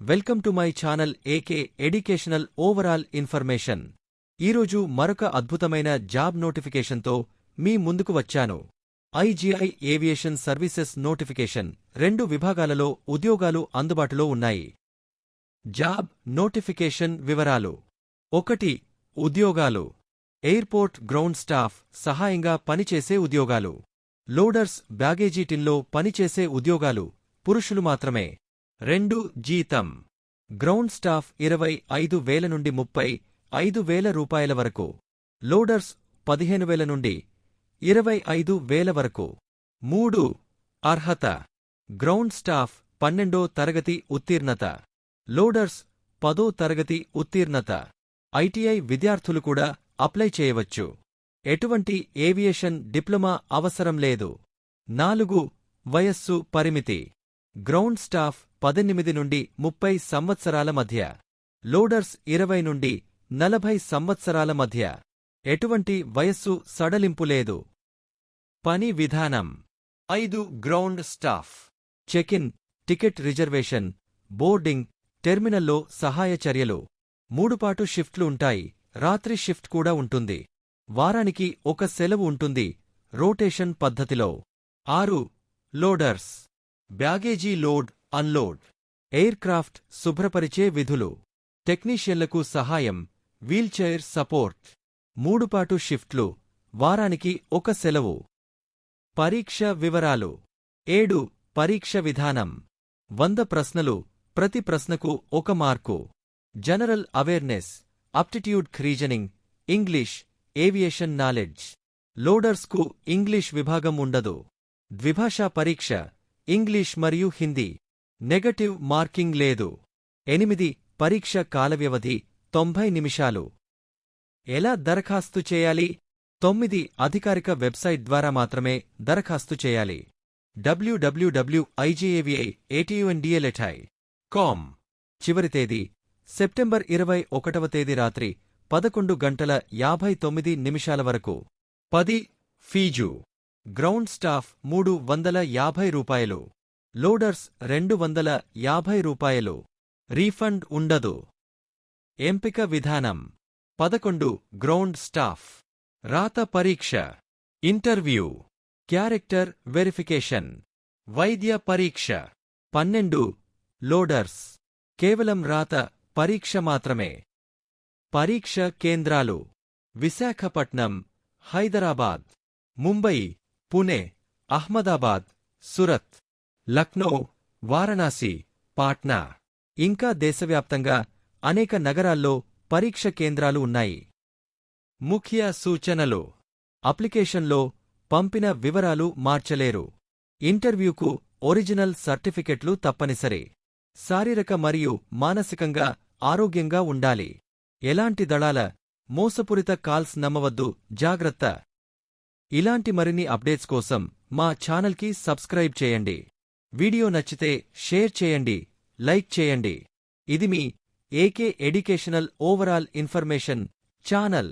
Welcome to my channel AK educational overall information. ఈరోజు మరొక అద్భుతమైన జాబ్ నోటిఫికేషన్తో మీ ముందుకు వచ్చాను. ఐజీఐ ఏవియేషన్ సర్వీసెస్ నోటిఫికేషన్ రెండు విభాగాలలో ఉద్యోగాలు అందుబాటులో ఉన్నాయి. జాబ్ నోటిఫికేషన్ వివరాలు. ఒకటి ఉద్యోగాలు. ఎయిర్పోర్ట్ గ్రౌండ్ స్టాఫ్ సహాయంగా పనిచేసే ఉద్యోగాలు. లోడర్స్ బ్యాగేజీ టిన్లో పనిచేసే ఉద్యోగాలు. పురుషులు మాత్రమే. రెండు జీతం. గ్రౌండ్ స్టాఫ్ ఇరవై ఐదు వేల నుండి ముప్పై ఐదు వేల రూపాయల వరకు. లోడర్స్ పదిహేను వేల నుండి ఇరవై ఐదు వేల వరకు. మూడు అర్హత. గ్రౌండ్ స్టాఫ్ పన్నెండో తరగతి ఉత్తీర్ణత. లోడర్స్ పదో తరగతి ఉత్తీర్ణత. ఐటీఐ విద్యార్థులు కూడా అప్లై చేయవచ్చు. ఎటువంటి ఏవియేషన్ డిప్లొమా అవసరం లేదు. నాలుగు వయస్సు పరిమితి. గ్రౌండ్ స్టాఫ్ పద్దెనిమిది నుండి ముప్పై సంవత్సరాల మధ్య లోడర్స్ ఇరవై నుండి నలభై సంవత్సరాల మధ్య. ఎటువంటి వయస్సు సడలింపు లేదు. పని విధానం. ఐదు ground staff. Check in ticket reservation boarding టెర్మినల్లో సహాయ చర్యలు. మూడుపాటు షిఫ్ట్లు ఉంటాయి. రాత్రి షిఫ్ట్ కూడా ఉంటుంది. వారానికి ఒక సెలవు ఉంటుంది. రోటేషన్ పద్ధతిలో. ఆరు loaders. Baggage load unload. Aircraft శుభ్రపరిచే విధులు. టెక్నీషియన్లకు సహాయం వీల్చైర్ సపోర్ట్. మూడుపాటు షిఫ్ట్లు వారానికి ఒక సెలవు. పరీక్ష వివరాలు. ఏడు పరీక్ష విధానం. వంద ప్రశ్నలు ప్రతి ప్రశ్నకు ఒక mark. General awareness aptitude reasoning English aviation knowledge. లోడర్స్కు English విభాగం ఉండదు. ద్విభాషా పరీక్ష. ఇంగ్లీష్ మరియు హిందీ. నెగటివ్ మార్కింగ్ లేదు. ఎనిమిది పరీక్ష కాలవ్యవధి తొంభై నిమిషాలు. ఎలా దరఖాస్తు చేయాలి? తొమ్మిది అధికారిక వెబ్సైట్ ద్వారా మాత్రమే దరఖాస్తు చేయాలి. డబ్ల్యూడబ్ల్యూడబ్ల్యూ ఐజీఏవిఐ ఏటీయుఎన్డిఎల్ఎఠై కామ్ చివరి తేదీ సెప్టెంబర్ ఇరవై ఒకటవ తేదీ రాత్రి పదకొండు గంటల యాభై తొమ్మిది నిమిషాల వరకు. పది ఫీజు. గ్రౌండ్ స్టాఫ్ మూడు వందల యాభై రూపాయలు. లోడర్స్ రెండు వందల యాభై రూపాయలు. రీఫండ్ ఉండదు. ఎంపిక విధానం. పదకొండు గ్రౌండ్ స్టాఫ్. రాత పరీక్ష. ఇంటర్వ్యూ. Character verification. వైద్య పరీక్ష. పన్నెండు లోడర్స్. కేవలం రాత పరీక్ష మాత్రమే. పరీక్ష కేంద్రాలు. విశాఖపట్నం హైదరాబాద్ ముంబై పుణె అహ్మదాబాద్ సురత్ లక్నో వారణాసి పాట్నా. ఇంకా దేశవ్యాప్తంగా అనేక నగరాల్లో పరీక్ష కేంద్రాలు ఉన్నాయి. ముఖ్య సూచనలు. అప్లికేషన్లో పంపిన వివరాలు మార్చలేరు. ఇంటర్వ్యూకు ఒరిజినల్ సర్టిఫికెట్లు తప్పనిసరి. శారీరక మరియు మానసికంగా ఆరోగ్యంగా ఉండాలి. ఎలాంటి దళాల మోసపూరిత కాల్స్ నమ్మవద్దు. జాగ్రత్త. ఇలాంటి మరిన్ని అప్డేట్స్ కోసం మా ఛానల్కి సబ్స్క్రైబ్ చేయండి. వీడియో నచ్చితే షేర్ చేయండి లైక్ చేయండి. ఇది మీ AK educational overall information channel